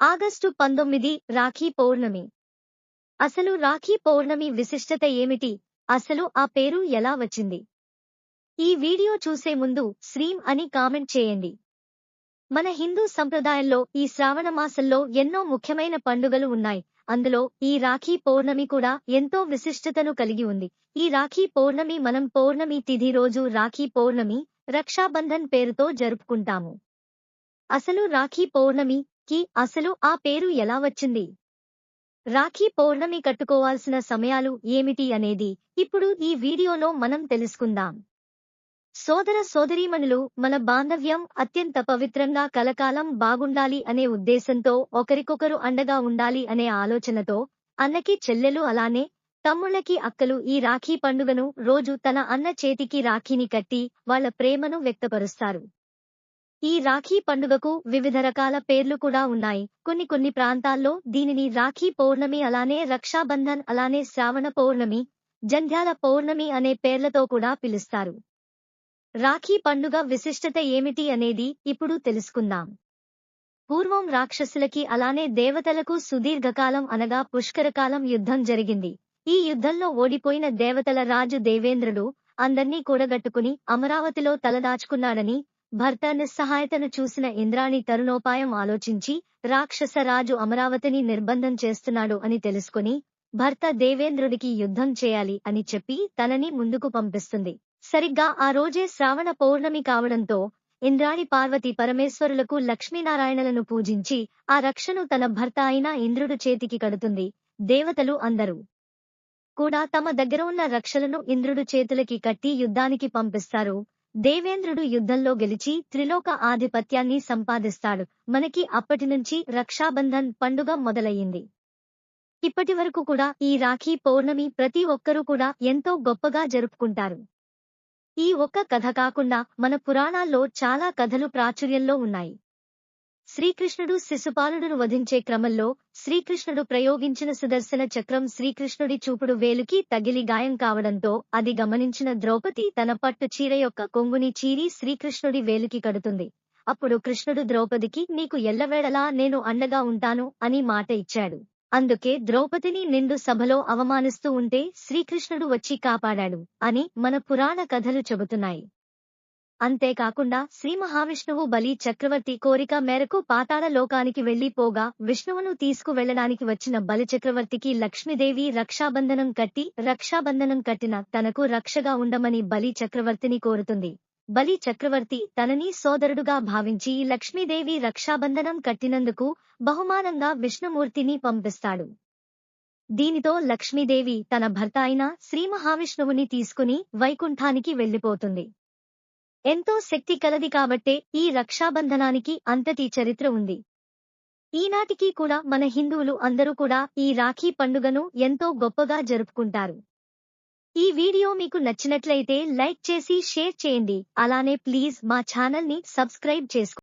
August పంతొమ్మిది రాఖీ పౌర్ణమి. అసలు రాఖీ పౌర్ణమి విశిష్టత ఏమిటి? అసలు ఆ పేరు ఎలా వచ్చింది? ఈ వీడియో చూసే ముందు శ్రీం అని కామెంట్ చేయండి. మన హిందూ సంప్రదాయంలో ఈ శ్రావణ మాసంలో ఎన్నో ముఖ్యమైన పండుగలు ఉన్నాయి. అందులో ఈ రాఖీ పౌర్ణమి కూడా ఎంతో విశిష్టతను కలిగి ఉంది. ఈ రాఖీ పౌర్ణమి మనం పౌర్ణమి తిథి రోజు రాఖీ పౌర్ణమి రక్షాబంధన్ పేరుతో జరుపుకుంటాము. అసలు రాఖీ పౌర్ణమి కి అసలు ఆ పేరు ఎలా వచ్చింది? రాఖీ పౌర్ణమి కట్టుకోవాల్సిన సమయాలు ఏమిటి అనేది ఇప్పుడు ఈ వీడియోలో మనం తెలుసుకుందాం. సోదర సోదరీమణులు మన బాంధవ్యం అత్యంత పవిత్రంగా కలకాలం బాగుండాలి అనే ఉద్దేశంతో ఒకరికొకరు అండగా ఉండాలి అనే ఆలోచనతో అన్నకి చెల్లెలు అలానే తమ్ముళ్ళకి అక్కలు ఈ రాఖీ పండుగను రోజు తన అన్న చేతికి రాఖీని కట్టి వాళ్ళ ప్రేమను వ్యక్తపరుస్తారు. ఈ రాఖీ పండుగకు వివిధ రకాల పేర్లు కూడా ఉన్నాయి. కొన్ని కొన్ని ప్రాంతాల్లో దీనిని రాఖీ పౌర్ణమి అలానే రక్షాబంధన్ అలానే శ్రావణ పౌర్ణమి జంధ్యాల పౌర్ణమి అనే పేర్లతో కూడా పిలుస్తారు. రాఖీ పండుగ విశిష్టత ఏమిటి అనేది ఇప్పుడు తెలుసుకుందాం. పూర్వం రాక్షసులకి అలానే దేవతలకు సుదీర్ఘకాలం అనగా పుష్కరకాలం యుద్ధం జరిగింది. ఈ యుద్ధంలో ఓడిపోయిన దేవతల రాజు దేవేంద్రుడు అందర్నీ కూడగట్టుకుని అమరావతిలో తలదాచుకున్నాడని భర్త నిస్సహాయతను చూసిన ఇంద్రాణి తరుణోపాయం ఆలోచించి రాక్షసరాజు అమరావతిని నిర్బంధం చేస్తున్నాడు అని తెలుసుకుని భర్త దేవేంద్రుడికి యుద్ధం చేయాలి అని చెప్పి తనని ముందుకు పంపిస్తుంది. సరిగ్గా ఆ రోజే శ్రావణ పౌర్ణమి కావడంతో ఇంద్రాణి పార్వతి పరమేశ్వరులకు లక్ష్మీనారాయణలను పూజించి ఆ రక్షను తన భర్త అయిన ఇంద్రుడు చేతికి కడుతుంది దేవతలు అందరూ. కూడా తమ దగ్గర ఉన్న రక్షలను ఇంద్రుడు చేతులకి కట్టి యుద్ధానికి పంపిస్తారు దేవేంద్రుడు యుద్ధంలో గెలిచి త్రిలోక ఆధిపత్యాన్ని సంపాదిస్తాడు. మనకి అప్పటి నుంచి రక్షాబంధన్ పండుగ మొదలయ్యింది. ఇప్పటి వరకు కూడా ఈ రాఖీ పౌర్ణమి ప్రతి ఒక్కరూ కూడా ఎంతో గొప్పగా జరుపుకుంటారు. ఈ ఒక్క కథ కాకుండా మన పురాణాల్లో చాలా కథలు ప్రాచుర్యంలో ఉన్నాయి. శ్రీకృష్ణుడు శిశుపాలుడును వధించే క్రమంలో శ్రీకృష్ణుడు ప్రయోగించిన సుదర్శన చక్రం శ్రీకృష్ణుడి చూపుడు వేలుకి తగిలి గాయం కావడంతో అది గమనించిన ద్రౌపది తన పట్టు చీర యొక్క కొంగుని చీరి శ్రీకృష్ణుడి వేలుకి కడుతుంది. అప్పుడు కృష్ణుడు ద్రౌపదికి నీకు ఎల్లవేళలా నేను అండగా ఉంటాను అని మాట ఇచ్చాడు. అందుకే ద్రౌపదిని నిండు సభలో అవమానిస్తూ ఉంటే శ్రీకృష్ణుడు వచ్చి కాపాడాడు అని మన పురాణ కథలు చెబుతున్నాయి. అంతేకాకుండా శ్రీ మహావిష్ణువు బలి చక్రవర్తి కోరిక మేరకు పాతాళ లోకానికి వెళ్ళిపోగా విష్ణువును తీసుకువెళ్ళడానికి వచ్చిన బలి చక్రవర్తికి లక్ష్మీదేవి రక్షాబంధనం కట్టి రక్షాబంధనం కట్టిన తనకు రక్షగా ఉండమని బలి చక్రవర్తిని కోరుతుంది. బలి చక్రవర్తి తనని సోదరుడుగా భావించి లక్ష్మీదేవి రక్షాబంధనం కట్టినందుకు బహుమానంగా విష్ణుమూర్తిని పంపిస్తాడు. దీనితో లక్ష్మీదేవి తన భర్త అయిన శ్రీ మహావిష్ణువుని తీసుకుని వైకుంఠానికి వెళ్ళిపోతుంది ఎంతో శక్తి కలది కాబట్టే ఈ రక్షాబంధనానికి అంతటి చరిత్ర ఉంది. ఈనాటికి కూడా మన హిందువులు అందరూ కూడా ఈ రాఖీ పండుగను ఎంతో గొప్పగా జరుపుకుంటారు. ఈ వీడియో మీకు నచ్చినట్లయితే లైక్ చేసి షేర్ చేయండి. అలానే ప్లీజ్ మా ఛానల్ని సబ్స్క్రైబ్ చేసుకో